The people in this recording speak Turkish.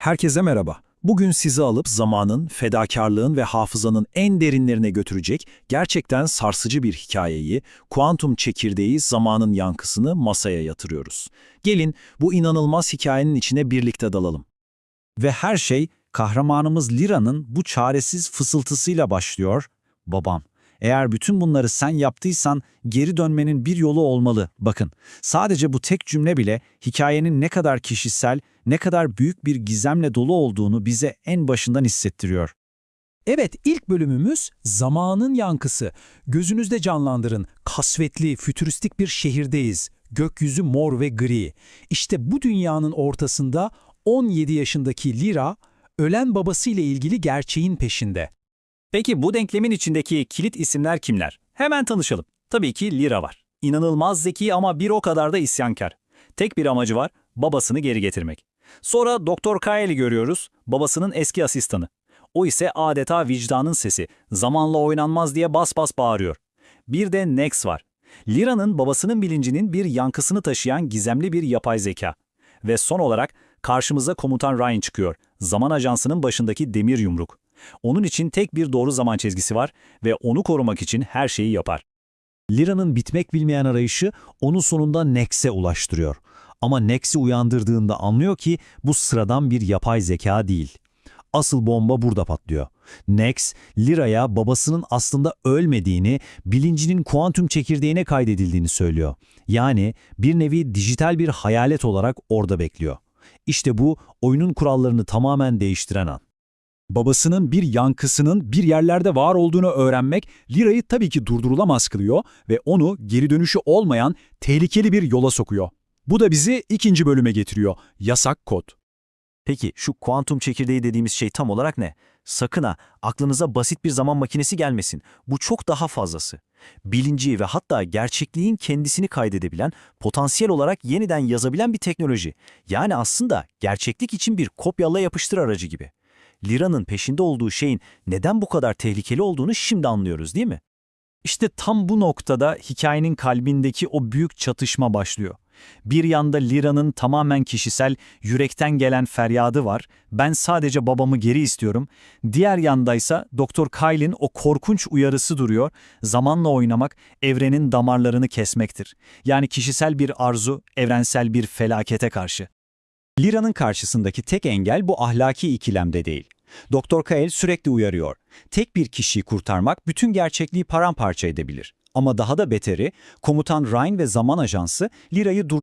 Herkese merhaba. Bugün sizi alıp zamanın, fedakarlığın ve hafızanın en derinlerine götürecek gerçekten sarsıcı bir hikayeyi, kuantum çekirdeği zamanın yankısını masaya yatırıyoruz. Gelin bu inanılmaz hikayenin içine birlikte dalalım. Ve her şey kahramanımız Lira'nın bu çaresiz fısıltısıyla başlıyor. Babam, eğer bütün bunları sen yaptıysan geri dönmenin bir yolu olmalı. Bakın, sadece bu tek cümle bile hikayenin ne kadar kişisel, ne kadar büyük bir gizemle dolu olduğunu bize en başından hissettiriyor. Evet, ilk bölümümüz zamanın yankısı. Gözünüzde canlandırın, kasvetli, fütüristik bir şehirdeyiz. Gökyüzü mor ve gri. İşte bu dünyanın ortasında 17 yaşındaki Lira, ölen babasıyla ilgili gerçeğin peşinde. Peki bu denklemin içindeki kilit isimler kimler? Hemen tanışalım. Tabii ki Lira var. İnanılmaz zeki ama bir o kadar da isyankar. Tek bir amacı var, babasını geri getirmek. Sonra Doktor Kyle'i görüyoruz, babasının eski asistanı. O ise adeta vicdanın sesi, zamanla oynanmaz diye bas bas bağırıyor. Bir de Nex var. Lira'nın babasının bilincinin bir yankısını taşıyan gizemli bir yapay zeka. Ve son olarak karşımıza komutan Ryan çıkıyor, zaman ajansının başındaki demir yumruk. Onun için tek bir doğru zaman çizgisi var ve onu korumak için her şeyi yapar. Lira'nın bitmek bilmeyen arayışı onu sonunda Nex'e ulaştırıyor. Ama Nex'i uyandırdığında anlıyor ki bu sıradan bir yapay zeka değil. Asıl bomba burada patlıyor. Nex, Lira'ya babasının aslında ölmediğini, bilincinin kuantum çekirdeğine kaydedildiğini söylüyor. Yani bir nevi dijital bir hayalet olarak orada bekliyor. İşte bu oyunun kurallarını tamamen değiştiren an. Babasının bir yankısının bir yerlerde var olduğunu öğrenmek Lira'yı tabii ki durdurulamaz kılıyor ve onu geri dönüşü olmayan tehlikeli bir yola sokuyor. Bu da bizi ikinci bölüme getiriyor. Yasak kod. Peki şu kuantum çekirdeği dediğimiz şey tam olarak ne? Sakın ha aklınıza basit bir zaman makinesi gelmesin. Bu çok daha fazlası. Bilinci ve hatta gerçekliğin kendisini kaydedebilen, potansiyel olarak yeniden yazabilen bir teknoloji. Yani aslında gerçeklik için bir kopyala yapıştır aracı gibi. Lira'nın peşinde olduğu şeyin neden bu kadar tehlikeli olduğunu şimdi anlıyoruz değil mi? İşte tam bu noktada hikayenin kalbindeki o büyük çatışma başlıyor. Bir yanda Lira'nın tamamen kişisel, yürekten gelen feryadı var. Ben sadece babamı geri istiyorum. Diğer yandaysa Doktor Kyle'in o korkunç uyarısı duruyor. Zamanla oynamak, evrenin damarlarını kesmektir. Yani kişisel bir arzu, evrensel bir felakete karşı. Lira'nın karşısındaki tek engel bu ahlaki ikilemde değil. Doktor Kael sürekli uyarıyor. Tek bir kişiyi kurtarmak bütün gerçekliği paramparça edebilir. Ama daha da beteri, komutan Ryan ve zaman ajansı Lira'yı dur